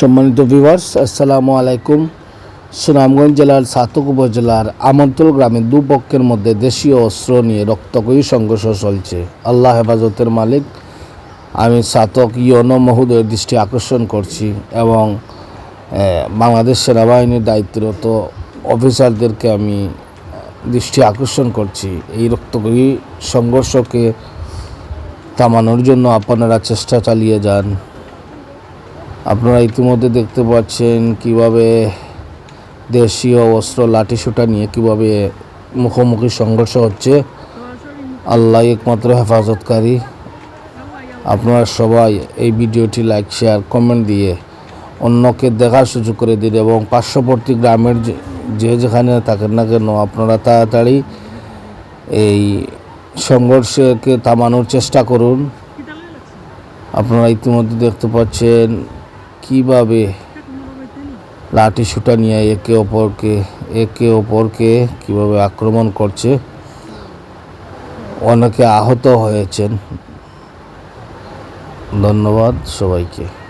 সম্মানিত ভিউয়ার্স আসসালামু আলাইকুম। সুনামগঞ্জ জেলার সাতক উপজেলার আমন্তল গ্রামে দুপক্ষের মধ্যে দেশীয় অস্ত্র নিয়ে রক্তকয়ী সংঘর্ষ চলছে। আল্লাহ হেফাজতের মালিক, আমি সাতক ইয়নো মহোদয়ের দৃষ্টি আকর্ষণ করছি এবং বাংলাদেশ সেনাবাহিনীর দায়িত্বরত অফিসারদেরকে আমি দৃষ্টি আকর্ষণ করছি। এই রক্তকয়ী সংঘর্ষকে থামানোর জন্য আপনারা চেষ্টা চালিয়ে যান। আপনারা ইতিমধ্যে দেখতে পাচ্ছেন কীভাবে দেশীয় অস্ত্র লাঠিসোঁটা নিয়ে কীভাবে মুখোমুখি সংঘর্ষ হচ্ছে। আল্লাহ একমাত্র হেফাজতকারী। আপনারা সবাই এই ভিডিওটি লাইক শেয়ার কমেন্ট দিয়ে অন্যকে দেখার সুযোগ করে দিন এবং পার্শ্ববর্তী গ্রামের যে- যেখানে থাকেন না কেন আপনারা তাড়াতাড়ি এই সংঘর্ষকে থামানোর চেষ্টা করুন। আপনারা ইতিমধ্যে দেখতে পাচ্ছেন কীভাবে লাঠি সুটা নিয়ে একে অপরকে একে অপরকে কীভাবে আক্রমণ করছে? অনেকে আহত হয়েছেন। ধন্যবাদ সবাইকে।